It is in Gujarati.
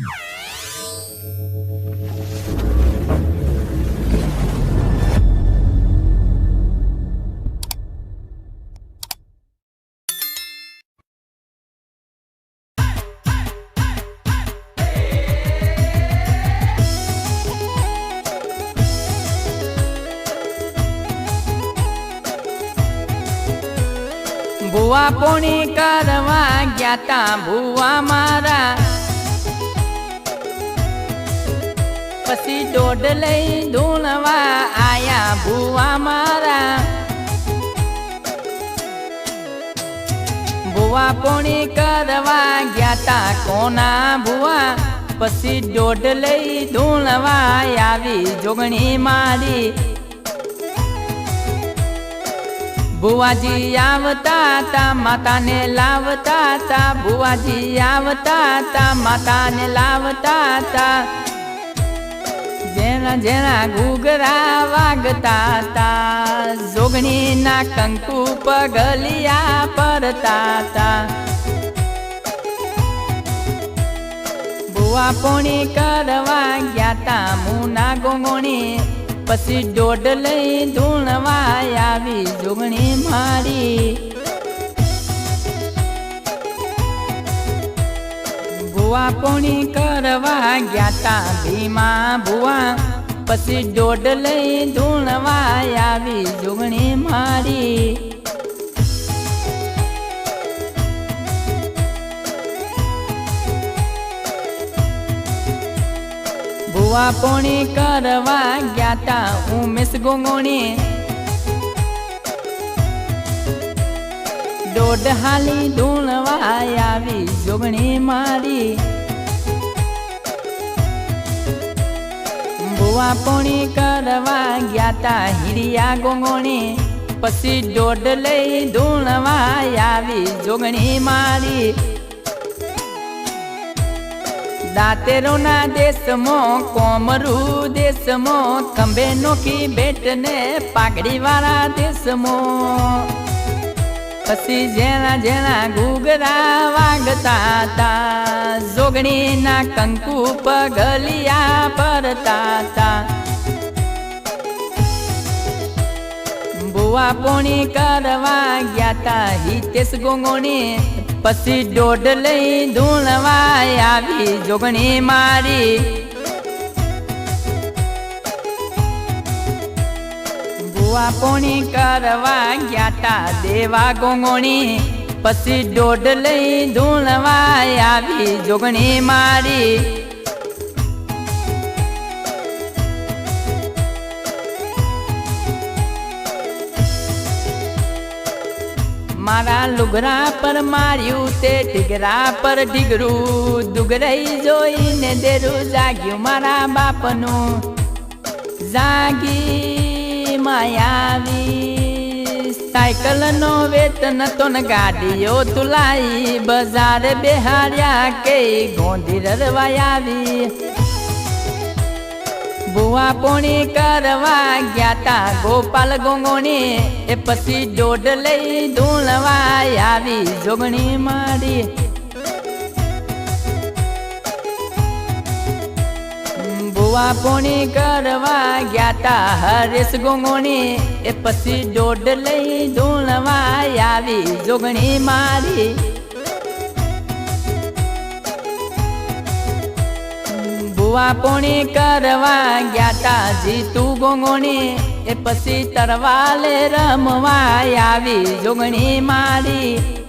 ભુવા પોણી કરવા ગયા તા ભુવા મારા પછી દોડ લઈ ધૂણવા આયા ભુવા મારા. ભુવા પોણી કરવા ગયા તા કોના ભુવા? પછી દોડ લઈ ધૂણવા આવી જોગણી મારી. ભુવાજી આવતા તા, માતાને લાવતા તા. ભુવાજી આવતા તા, માતાને લાવતા તા. જેના જેના ઘૂઘરા વાગતા તા જોગણીના કંકુ પગલિયા પરતા તા. ભુવા પોણી કરવા ગયા તા, મુના ગોંગોણી, પછી દોઢ લઈ ધૂણવા આવી જોગણી મારી. ભુવા કરવા ગયા તા ભીમા ભુવા. પછી દોડ લઈ ધૂણવા આવી જુગણી મારી. ભુવા પોણી કરવા ગયા તા ઉમેશ ગોંગોણી. દોઢ હાલી ધૂણવા આવી જોગણી મારી. ભુવા પોણી કરવા ગયા તા હિરિયા ગોગોણી. પછી દોઢ લઈ ધૂણવા આવી જોગણી મારી. દાંતેરોના દેશમો, કોમરુ દેશમો, ખંભે નોખી બેટ ને પાઘડી વાળા દેશમાં. પછી જેના જેના ઘૂઘરા વાગતા તા, જોગણીના કંકુ પગલિયા પરતા તા. બુવા પોણી કરવા ગયા તા હિતેશ ગોંગોણી, પછી દોઢ લઈ ધૂણવા આવી, જોગણી મારી ભુવા કરવા ગયા તા દેવા ગોંગોણી. પછી દોઢ લઈ ધૂણવા આવી જોગણી મારી. મારા લુગરા પર માર્યું તે ઢીગરા પર ઢીગરું. દુગરાઈ જોઈને દેરું જાગ્યું મારા બાપનું. જાગી માયાવી સાયકલ નો વેતન તો ગાડીઓ તુલાઈ બજાર બેહાડ્યા કે ગોંધી આવી. ભુવા પોણી કરવા ગયા તા ગોપાલ ગોંગોણી. એ પછી દોઢ લઈ ધૂળવાય આવી. જોગણી મારી. ભુવા પોણી કરવા ગયા તા હરેશ ગોંગોણી. એ પછી દોઢ લઈ ધૂણવા આવી જોગણી મારી. ભુવા પોણી કરવા ગયા તા જીતુ ગોંગોણી. એ પછી તરવાલે રમવા આવી જોગણી મારી.